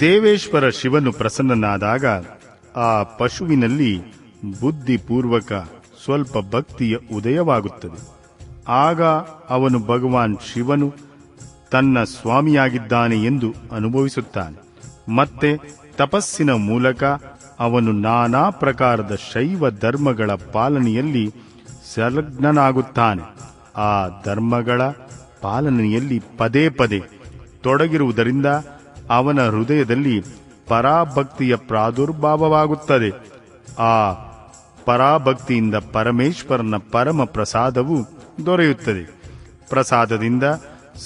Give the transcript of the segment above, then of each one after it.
ದೇವೇಶ್ವರ ಶಿವನು ಪ್ರಸನ್ನನಾದಾಗ ಆ ಪಶುವಿನಲ್ಲಿ ಬುದ್ಧಿಪೂರ್ವಕ ಸ್ವಲ್ಪ ಭಕ್ತಿಯ ಉದಯವಾಗುತ್ತದೆ. ಆಗ ಅವನು ಭಗವಾನ್ ಶಿವನು ತನ್ನ ಸ್ವಾಮಿಯಾಗಿದ್ದಾನೆ ಎಂದು ಅನುಭವಿಸುತ್ತಾನೆ. ಮತ್ತೆ ತಪಸ್ಸಿನ ಮೂಲಕ ಅವನು ನಾನಾ ಪ್ರಕಾರದ ಶೈವ ಧರ್ಮಗಳ ಪಾಲನೆಯಲ್ಲಿ ಸಲಗ್ನಾಗುತ್ತಾನೆ ಆ ಧರ್ಮಗಳ ಪಾಲನೆಯಲ್ಲಿ ಪದೇ ಪದೇ ತೊಡಗಿರುವುದರಿಂದ ಅವನ ಹೃದಯದಲ್ಲಿ ಪರಾಭಕ್ತಿಯ ಪ್ರಾದುರ್ಭಾವವಾಗುತ್ತದೆ. ಆ ಪರಾಭಕ್ತಿಯಿಂದ ಪರಮೇಶ್ವರನ ಪರಮ ಪ್ರಸಾದವು ದೊರೆಯುತ್ತದೆ. ಪ್ರಸಾದದಿಂದ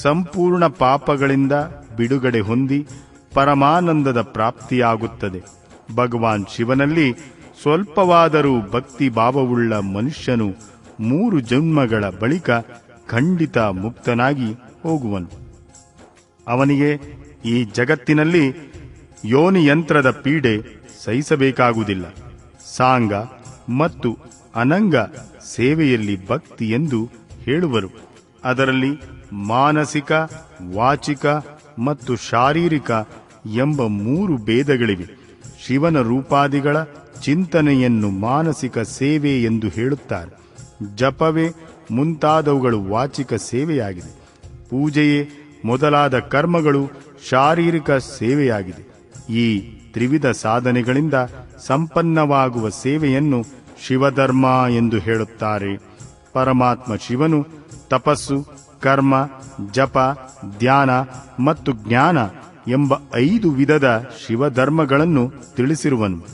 ಸಂಪೂರ್ಣ ಪಾಪಗಳಿಂದ ಬಿಡುಗಡೆ ಹೊಂದಿ ಪರಮಾನಂದದ ಪ್ರಾಪ್ತಿಯಾಗುತ್ತದೆ. ಭಗವಾನ್ ಶಿವನಲ್ಲಿ ಸ್ವಲ್ಪವಾದರೂ ಭಕ್ತಿ ಭಾವವುಳ್ಳ ಮನುಷ್ಯನು ಮೂರು ಜನ್ಮಗಳ ಬಳಿಕ ಖಂಡಿತ ಮುಕ್ತನಾಗಿ ಹೋಗುವನು. ಅವನಿಗೆ ಈ ಜಗತ್ತಿನಲ್ಲಿ ಯೋನಿ ಯಂತ್ರದ ಪೀಡೆ ಸಹಿಸಬೇಕಾಗುವುದಿಲ್ಲ. ಸಾಂಗ ಮತ್ತು ಅನಂಗ ಸೇವೆಯಲ್ಲಿ ಭಕ್ತಿ ಎಂದು ಹೇಳುವರು. ಅದರಲ್ಲಿ ಮಾನಸಿಕ, ವಾಚಿಕ ಮತ್ತು ಶಾರೀರಿಕ ಎಂಬ ಮೂರು ಭೇದಗಳಿವೆ. ಶಿವನ ರೂಪಾದಿಗಳ ಚಿಂತನೆಯನ್ನು ಮಾನಸಿಕ ಸೇವೆ ಎಂದು ಹೇಳುತ್ತಾರೆ. ಜಪವೇ ಮುಂತಾದವುಗಳು ವಾಚಿಕ ಸೇವೆಯಾಗಿದೆ. ಪೂಜೆಯೇ ಮೊದಲಾದ ಕರ್ಮಗಳು ಶಾರೀರಿಕ ಸೇವೆಯಾಗಿದೆ. ಈ ತ್ರಿವಿಧ ಸಾಧನೆಗಳಿಂದ ಸಂಪನ್ನವಾಗುವ ಸೇವೆಯನ್ನು ಶಿವಧರ್ಮ ಎಂದು ಹೇಳುತ್ತಾರೆ. ಪರಮಾತ್ಮ ಶಿವನು ತಪಸ್ಸು, ಕರ್ಮ, ಜಪ, ಧ್ಯಾನ ಮತ್ತು ಜ್ಞಾನ ಎಂಬ ಐದು ವಿಧದ ಶಿವಧರ್ಮಗಳನ್ನು ತಿಳಿಸಿರುವನು.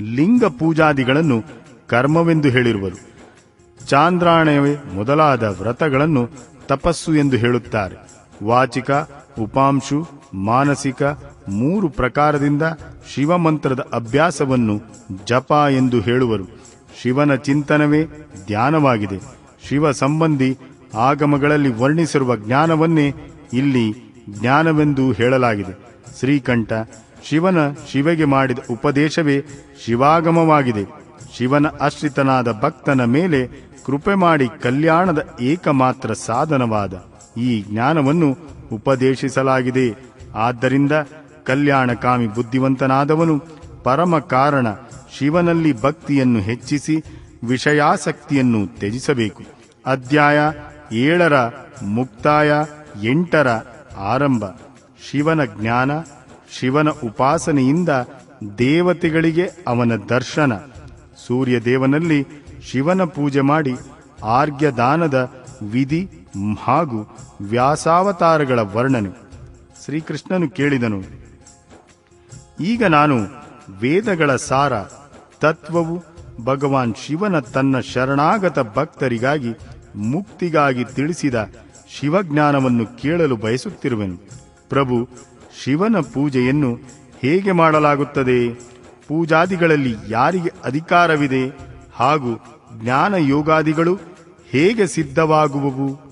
ಲಿಂಗ ಪೂಜಾದಿಗಳನ್ನು ಕರ್ಮವೆಂದು ಹೇಳಿರುವರು. ಚಾಂದ್ರಾಣವೇ ಮೊದಲಾದ ವ್ರತಗಳನ್ನು ತಪಸ್ಸು ಎಂದು ಹೇಳುತ್ತಾರೆ. ವಾಚಿಕ ಉಪಾಂಶು, ಮಾನಸಿಕ ಮೂರು ಪ್ರಕಾರದಿಂದ ಶಿವಮಂತ್ರದ ಅಭ್ಯಾಸವನ್ನು ಜಪ ಎಂದು ಹೇಳುವರು. ಶಿವನ ಚಿಂತನವೇ ಧ್ಯಾನವಾಗಿದೆ. ಶಿವ ಸಂಬಂಧಿ ಆಗಮಗಳಲ್ಲಿ ವರ್ಣಿಸಿರುವ ಜ್ಞಾನವನ್ನೇ ಇಲ್ಲಿ ಜ್ಞಾನವೆಂದು ಹೇಳಲಾಗಿದೆ. ಶ್ರೀಕಂಠ, ಶಿವನ ಶಿವೆಗೆ ಮಾಡಿದ ಉಪದೇಶವೇ ಶಿವಾಗಮವಾಗಿದೆ. ಶಿವನ ಆಶ್ರಿತನಾದ ಭಕ್ತನ ಮೇಲೆ ಕೃಪೆ ಮಾಡಿ ಕಲ್ಯಾಣದ ಏಕಮಾತ್ರ ಸಾಧನವಾದ ಈ ಜ್ಞಾನವನ್ನು ಉಪದೇಶಿಸಲಾಗಿದೆ. ಆದ್ದರಿಂದ ಕಲ್ಯಾಣಕಾಮಿ ಬುದ್ಧಿವಂತನಾದವನು ಪರಮ ಕಾರಣ ಶಿವನಲ್ಲಿ ಭಕ್ತಿಯನ್ನು ಹೆಚ್ಚಿಸಿ ವಿಷಯಾಸಕ್ತಿಯನ್ನು ತ್ಯಜಿಸಬೇಕು. ಅಧ್ಯಾಯ ಏಳರ ಮುಕ್ತಾಯ ಎಂಟರ ಆರಂಭ. ಶಿವನ ಜ್ಞಾನ, ಶಿವನ ಉಪಾಸನೆಯಿಂದ ದೇವತೆಗಳಿಗೆ ಅವನ ದರ್ಶನ. ಸೂರ್ಯದೇವನಲ್ಲಿ ಶಿವನ ಪೂಜೆ ಮಾಡಿ ಆರ್ಘ್ಯದಾನದ ವಿಧಿ ಹಾಗೂ ವ್ಯಾಸಾವತಾರಗಳ ವರ್ಣನೆ. ಶ್ರೀಕೃಷ್ಣನು ಕೇಳಿದನು, ಈಗ ನಾನು ವೇದಗಳ ಸಾರ, ತತ್ವವು ಭಗವಾನ್ ಶಿವನ ತನ್ನ ಶರಣಾಗತ ಭಕ್ತರಿಗಾಗಿ ಮುಕ್ತಿಗಾಗಿ ತಿಳಿಸಿದ ಶಿವಜ್ಞಾನವನ್ನು ಕೇಳಲು ಬಯಸುತ್ತಿರುವೆನು. ಪ್ರಭು, ಶಿವನ ಪೂಜೆಯನ್ನು ಹೇಗೆ ಮಾಡಲಾಗುತ್ತದೆ? ಪೂಜಾದಿಗಳಲ್ಲಿ ಯಾರಿಗೆ ಅಧಿಕಾರವಿದೆ? ಹಾಗೂ ಜ್ಞಾನ ಯೋಗಾದಿಗಳು ಹೇಗೆ ಸಿದ್ಧವಾಗುವವು?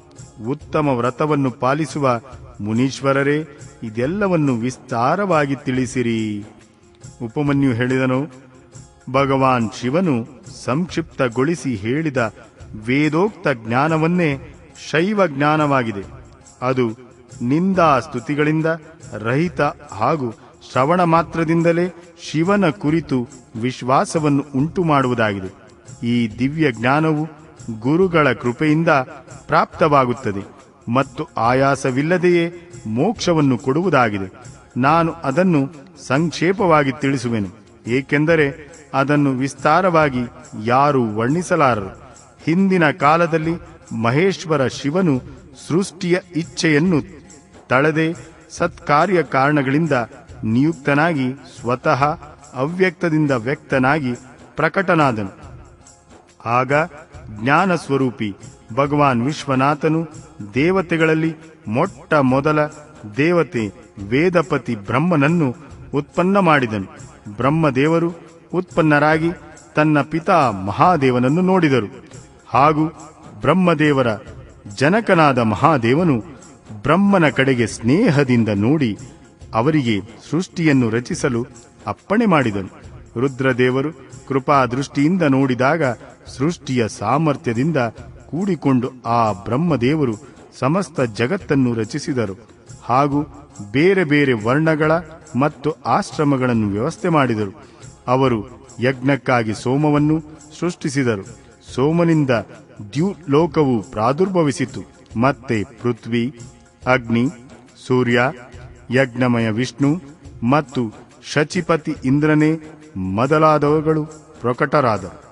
ಉತ್ತಮ ವ್ರತವನ್ನು ಪಾಲಿಸುವ ಮುನೀಶ್ವರರೇ, ಇದೆಲ್ಲವನ್ನು ವಿಸ್ತಾರವಾಗಿ ತಿಳಿಸಿರಿ. ಉಪಮನ್ಯು ಹೇಳಿದನು, ಭಗವಾನ್ ಶಿವನು ಸಂಕ್ಷಿಪ್ತಗೊಳಿಸಿ ಹೇಳಿದ ವೇದೋಕ್ತ ಜ್ಞಾನವನ್ನೇ ಶೈವ ಜ್ಞಾನವಾಗಿದೆ. ಅದು ನಿಂದಾ ಸ್ತುತಿಗಳಿಂದ ರಹಿತ ಹಾಗೂ ಶ್ರವಣ ಮಾತ್ರದಿಂದಲೇ ಶಿವನ ಕುರಿತು ವಿಶ್ವಾಸವನ್ನು ಉಂಟು ಮಾಡುವುದಾಗಿದೆ ಈ ದಿವ್ಯ ಜ್ಞಾನವು ಗುರುಗಳ ಕೃಪೆಯಿಂದ ಪ್ರಾಪ್ತವಾಗುತ್ತದೆ ಮತ್ತು ಆಯಾಸವಿಲ್ಲದೆಯೇ ಮೋಕ್ಷವನ್ನು ಕೊಡುವುದಾಗಿದೆ. ನಾನು ಅದನ್ನು ಸಂಕ್ಷೇಪವಾಗಿ ತಿಳಿಸುವೆನು, ಏಕೆಂದರೆ ಅದನ್ನು ವಿಸ್ತಾರವಾಗಿ ಯಾರೂ ವರ್ಣಿಸಲಾರರು. ಹಿಂದಿನ ಕಾಲದಲ್ಲಿ ಮಹೇಶ್ವರ ಶಿವನು ಸೃಷ್ಟಿಯ ಇಚ್ಛೆಯನ್ನು ತಳೆದೆ ಸತ್ಕಾರ್ಯ ಕಾರಣಗಳಿಂದ ನಿಯುಕ್ತನಾಗಿ ಸ್ವತಃ ಅವ್ಯಕ್ತದಿಂದ ವ್ಯಕ್ತನಾಗಿ ಪ್ರಕಟನಾದನು. ಆಗ ಜ್ಞಾನ ಸ್ವರೂಪಿ ಭಗವಾನ್ ವಿಶ್ವನಾಥನು ದೇವತೆಗಳಲ್ಲಿ ಮೊಟ್ಟ ಮೊದಲ ದೇವತೆ ವೇದಪತಿ ಬ್ರಹ್ಮನನ್ನು ಉತ್ಪನ್ನ ಮಾಡಿದನು. ಬ್ರಹ್ಮದೇವರು ಉತ್ಪನ್ನರಾಗಿ ತನ್ನ ಪಿತಾ ಮಹಾದೇವನನ್ನು ನೋಡಿದರು. ಹಾಗೂ ಬ್ರಹ್ಮದೇವರ ಜನಕನಾದ ಮಹಾದೇವನು ಬ್ರಹ್ಮನ ಕಡೆಗೆ ಸ್ನೇಹದಿಂದ ನೋಡಿ ಅವರಿಗೆ ಸೃಷ್ಟಿಯನ್ನು ರಚಿಸಲು ಅಪ್ಪಣೆ ಮಾಡಿದನು. ರುದ್ರದೇವರು ಕೃಪಾ ದೃಷ್ಟಿಯಿಂದ ನೋಡಿದಾಗ ಸೃಷ್ಟಿಯ ಸಾಮರ್ಥ್ಯದಿಂದ ಕೂಡಿಕೊಂಡು ಆ ಬ್ರಹ್ಮದೇವರು ಸಮಸ್ತ ಜಗತ್ತನ್ನು ರಚಿಸಿದರು. ಹಾಗೂ ಬೇರೆ ಬೇರೆ ವರ್ಣಗಳ ಮತ್ತು ಆಶ್ರಮಗಳನ್ನು ವ್ಯವಸ್ಥೆ ಮಾಡಿದರು. ಅವರು ಯಜ್ಞಕ್ಕಾಗಿ ಸೋಮವನ್ನು ಸೃಷ್ಟಿಸಿದರು. ಸೋಮನಿಂದ ದ್ಯುಲೋಕವು ಪ್ರಾದುರ್ಭವಿಸಿತು. ಮತ್ತೆ ಪೃಥ್ವಿ, ಅಗ್ನಿ, ಸೂರ್ಯ, ಯಜ್ಞಮಯ ವಿಷ್ಣು ಮತ್ತು ಶಚಿಪತಿ ಇಂದ್ರನೇ ಮೊದಲಾದವುಗಳು ಪ್ರಕಟರಾದರು.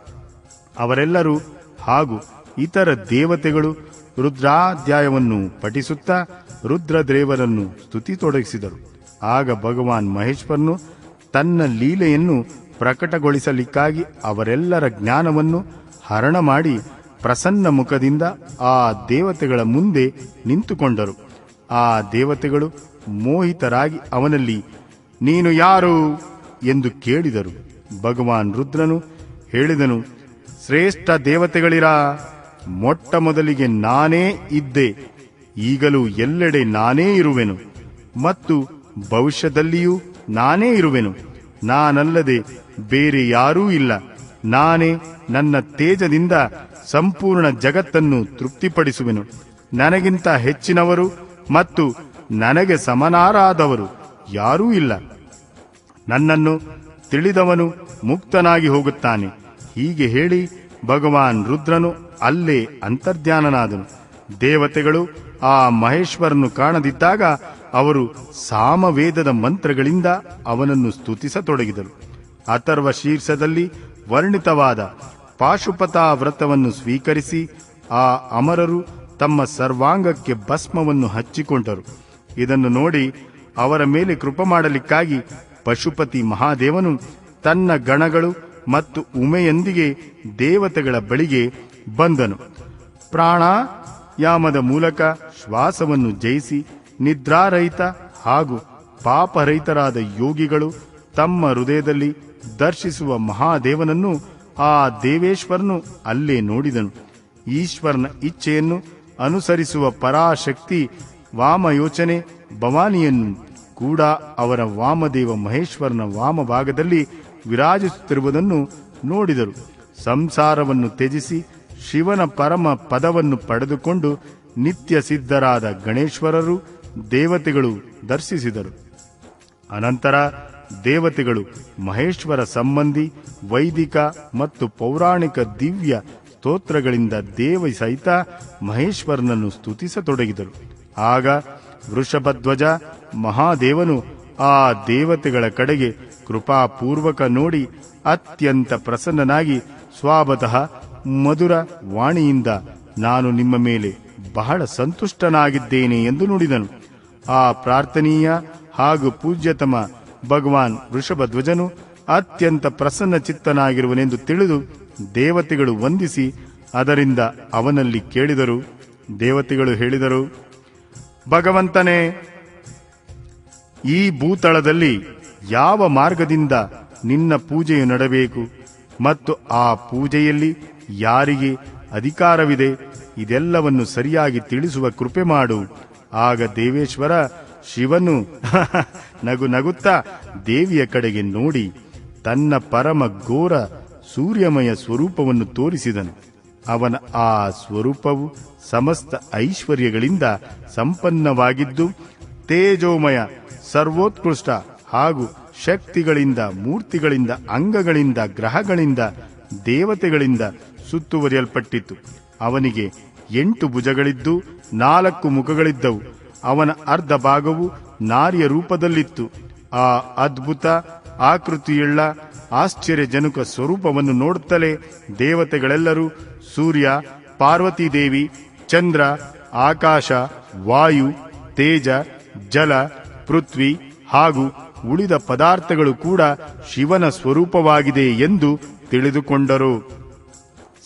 ಅವರೆಲ್ಲರೂ ಹಾಗೂ ಇತರ ದೇವತೆಗಳು ರುದ್ರಾಧ್ಯಾಯವನ್ನು ಪಠಿಸುತ್ತಾ ರುದ್ರದೇವರನ್ನು ಸ್ತುತಿತೊಡಗಿಸಿದರು. ಆಗ ಭಗವಾನ್ ಮಹೇಶ್ವರನು ತನ್ನ ಲೀಲೆಯನ್ನು ಪ್ರಕಟಗೊಳಿಸಲಿಕ್ಕಾಗಿ ಅವರೆಲ್ಲರ ಜ್ಞಾನವನ್ನು ಹರಣ ಮಾಡಿ ಪ್ರಸನ್ನ ಮುಖದಿಂದ ಆ ದೇವತೆಗಳ ಮುಂದೆ ನಿಂತುಕೊಂಡರು. ಆ ದೇವತೆಗಳು ಮೋಹಿತರಾಗಿ ಅವನಲ್ಲಿ, ನೀನು ಯಾರು? ಎಂದು ಕೇಳಿದರು. ಭಗವಾನ್ ರುದ್ರನು ಹೇಳಿದನು, ಶ್ರೇಷ್ಠ ದೇವತೆಗಳಿರಾ, ಮೊಟ್ಟ ಮೊದಲಿಗೆ ನಾನೇ ಇದ್ದೆ. ಈಗಲೂ ಎಲ್ಲೆಡೆ ನಾನೇ ಇರುವೆನು. ಮತ್ತು ಭವಿಷ್ಯದಲ್ಲಿಯೂ ನಾನೇ ಇರುವೆನು. ನಾನಲ್ಲದೆ ಬೇರೆ ಯಾರೂ ಇಲ್ಲ. ನಾನೇ ನನ್ನ ತೇಜದಿಂದ ಸಂಪೂರ್ಣ ಜಗತ್ತನ್ನು ತೃಪ್ತಿಪಡಿಸುವೆನು. ನನಗಿಂತ ಹೆಚ್ಚಿನವರು ಮತ್ತು ನನಗೆ ಸಮನಾರಾದವರು ಯಾರೂ ಇಲ್ಲ. ನನ್ನನ್ನು ತಿಳಿದವನು ಮುಕ್ತನಾಗಿ ಹೋಗುತ್ತಾನೆ. ಹೀಗೆ ಹೇಳಿ ಭಗವಾನ್ ರುದ್ರನು ಅಲ್ಲೇ ಅಂತರ್ಧ್ಯಾನನಾದನು. ದೇವತೆಗಳು ಆ ಮಹೇಶ್ವರನ್ನು ಕಾಣದಿದ್ದಾಗ ಅವರು ಸಾಮವೇದದ ಮಂತ್ರಗಳಿಂದ ಅವನನ್ನು ಸ್ತುತಿಸತೊಡಗಿದರು. ಅಥರ್ವ ಶೀರ್ಷದಲ್ಲಿ ವರ್ಣಿತವಾದ ಪಾಶುಪತಾ ವ್ರತವನ್ನು ಸ್ವೀಕರಿಸಿ ಆ ಅಮರರು ತಮ್ಮ ಸರ್ವಾಂಗಕ್ಕೆ ಭಸ್ಮವನ್ನು ಹಚ್ಚಿಕೊಂಡರು. ಇದನ್ನು ನೋಡಿ ಅವರ ಮೇಲೆ ಕೃಪ ಮಾಡಲಿಕ್ಕಾಗಿ ಪಶುಪತಿ ಮಹಾದೇವನು ತನ್ನ ಗಣಗಳು ಮತ್ತು ಉಮೆಯೊಂದಿಗೆ ದೇವತೆಗಳ ಬಳಿಗೆ ಬಂದನು. ಪ್ರಾಣಾಯಾಮದ ಮೂಲಕ ಶ್ವಾಸವನ್ನು ಜಯಿಸಿ ನಿದ್ರಾರಹಿತ ಹಾಗೂ ಪಾಪರಹಿತರಾದ ಯೋಗಿಗಳು ತಮ್ಮ ಹೃದಯದಲ್ಲಿ ದರ್ಶಿಸುವ ಮಹಾದೇವನನ್ನು ಆ ದೇವೇಶ್ವರನು ಅಲ್ಲೇ ನೋಡಿದನು. ಈಶ್ವರನ ಇಚ್ಛೆಯನ್ನು ಅನುಸರಿಸುವ ಪರಾಶಕ್ತಿ ವಾಮಯೋಚನೆ ಭವಾನಿಯನ್ನು ಕೂಡ ಅವರ ವಾಮದೇವ ಮಹೇಶ್ವರನ ವಾಮಭಾಗದಲ್ಲಿ ವಿರಾಜಿಸುತ್ತಿರುವುದನ್ನು ನೋಡಿದರು. ಸಂಸಾರವನ್ನು ತ್ಯಜಿಸಿ ಶಿವನ ಪರಮ ಪದವನ್ನು ಪಡೆದುಕೊಂಡು ನಿತ್ಯ ಸಿದ್ಧರಾದ ಗಣೇಶ್ವರರು ದೇವತೆಗಳು ದರ್ಶಿಸಿದರು. ಅನಂತರ ದೇವತೆಗಳು ಮಹೇಶ್ವರ ಸಂಬಂಧಿ, ವೈದಿಕ ಮತ್ತು ಪೌರಾಣಿಕ ದಿವ್ಯ ಸ್ತೋತ್ರಗಳಿಂದ ದೇವ ಸಹಿತ ಮಹೇಶ್ವರನನ್ನು ಸ್ತುತಿಸತೊಡಗಿದರು. ಆಗ ವೃಷಭಧ್ವಜ ಮಹಾದೇವನು ಆ ದೇವತೆಗಳ ಕಡೆಗೆ ಕೃಪಾಪೂರ್ವಕ ನೋಡಿ ಅತ್ಯಂತ ಪ್ರಸನ್ನನಾಗಿ ಸ್ವಾಭತಃ ಮಧುರ ವಾಣಿಯಿಂದ ನಾನು ನಿಮ್ಮ ಮೇಲೆ ಬಹಳ ಸಂತುಷ್ಟನಾಗಿದ್ದೇನೆ ಎಂದು ನುಡಿದನು. ಆ ಪ್ರಾರ್ಥನೀಯ ಹಾಗೂ ಪೂಜ್ಯತಮ ಭಗವಾನ್ ವೃಷಭಧ್ವಜನು ಅತ್ಯಂತ ಪ್ರಸನ್ನ ಚಿತ್ತನಾಗಿರುವನೆಂದು ತಿಳಿದು ದೇವತೆಗಳು ವಂದಿಸಿ ಅದರಿಂದ ಅವನಲ್ಲಿ ಕೇಳಿದರು. ದೇವತೆಗಳು ಹೇಳಿದರು, ಭಗವಂತನೇ ಈ ಭೂತಳದಲ್ಲಿ ಯಾವ ಮಾರ್ಗದಿಂದ ನಿನ್ನ ಪೂಜೆಯು ನಡಬೇಕು ಮತ್ತು ಆ ಪೂಜೆಯಲ್ಲಿ ಯಾರಿಗೆ ಅಧಿಕಾರವಿದೆ ಇದೆಲ್ಲವನ್ನು ಸರಿಯಾಗಿ ತಿಳಿಸುವ ಕೃಪೆ ಮಾಡು. ಆಗ ದೇವೇಶ್ವರ ಶಿವನು ನಗು ನಗುತ್ತಾ ದೇವಿಯ ಕಡೆಗೆ ನೋಡಿ ತನ್ನ ಪರಮ ಘೋರ ಸೂರ್ಯಮಯ ಸ್ವರೂಪವನ್ನು ತೋರಿಸಿದನು. ಅವನ ಆ ಸ್ವರೂಪವು ಸಮಸ್ತ ಐಶ್ವರ್ಯಗಳಿಂದ ಸಂಪನ್ನವಾಗಿದ್ದು ತೇಜೋಮಯ ಸರ್ವೋತ್ಕೃಷ್ಟ ಹಾಗೂ ಶಕ್ತಿಗಳಿಂದ, ಮೂರ್ತಿಗಳಿಂದ, ಅಂಗಗಳಿಂದ, ಗ್ರಹಗಳಿಂದ, ದೇವತೆಗಳಿಂದ ಸುತ್ತುವರಿಯಲ್ಪಟ್ಟಿತ್ತು. ಅವನಿಗೆ ಎಂಟು ಭುಜಗಳಿದ್ದು, ನಾಲ್ಕು ಮುಖಗಳಿದ್ದವು. ಅವನ ಅರ್ಧ ಭಾಗವು ನಾರಿಯ ರೂಪದಲ್ಲಿತ್ತು. ಆ ಅದ್ಭುತ, ಆಕೃತಿಯುಳ್ಳ, ಆಶ್ಚರ್ಯಜನಕ ಸ್ವರೂಪವನ್ನು ನೋಡುತ್ತಲೇ ದೇವತೆಗಳೆಲ್ಲರೂ ಸೂರ್ಯ ಪಾರ್ವತೀದೇವಿ ಚಂದ್ರ, ಆಕಾಶ, ವಾಯು, ತೇಜ, ಜಲ ಪೃಥ್ವಿ ಹಾಗೂ ಉಳಿದ ಪದಾರ್ಥಗಳು ಕೂಡ ಶಿವನ ಸ್ವರೂಪವಾಗಿದೆ ಎಂದು ತಿಳಿದುಕೊಂಡರು.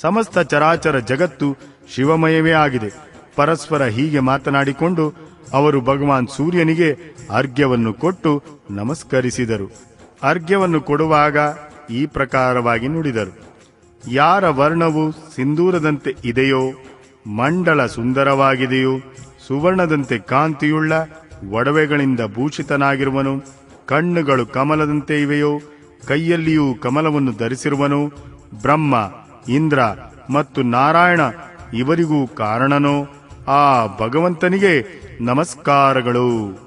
ಸಮಸ್ತ ಚರಾಚರ ಜಗತ್ತು ಶಿವಮಯವೇ ಆಗಿದೆ. ಪರಸ್ಪರ ಹೀಗೆ ಮಾತನಾಡಿಕೊಂಡು ಅವರು ಭಗವಾನ್ ಸೂರ್ಯನಿಗೆ ಅರ್ಘ್ಯವನ್ನು ಕೊಟ್ಟು ನಮಸ್ಕರಿಸಿದರು. ಅರ್ಘ್ಯವನ್ನು ಕೊಡುವಾಗ ಈ ಪ್ರಕಾರವಾಗಿ ನುಡಿದರು. ಯಾರ ವರ್ಣವು ಸಿಂಧೂರದಂತೆ ಇದೆಯೋ, ಮಂಡಲ ಸುಂದರವಾಗಿದೆಯೋ, ಸುವರ್ಣದಂತೆ ಕಾಂತಿಯುಳ್ಳ ಒಡವೆಗಳಿಂದ ಭೂಷಿತನಾಗಿರುವನು, ಕಣ್ಣುಗಳು ಕಮಲದಂತೆ ಇವೆಯೋ, ಕೈಯಲ್ಲಿಯೂ ಕಮಲವನ್ನು ಧರಿಸಿರುವನು, ಬ್ರಹ್ಮ, ಇಂದ್ರ ಮತ್ತು ನಾರಾಯಣ ಇವರಿಗೂ ಕಾರಣನೋ, ಆ ಭಗವಂತನಿಗೆ ನಮಸ್ಕಾರಗಳು.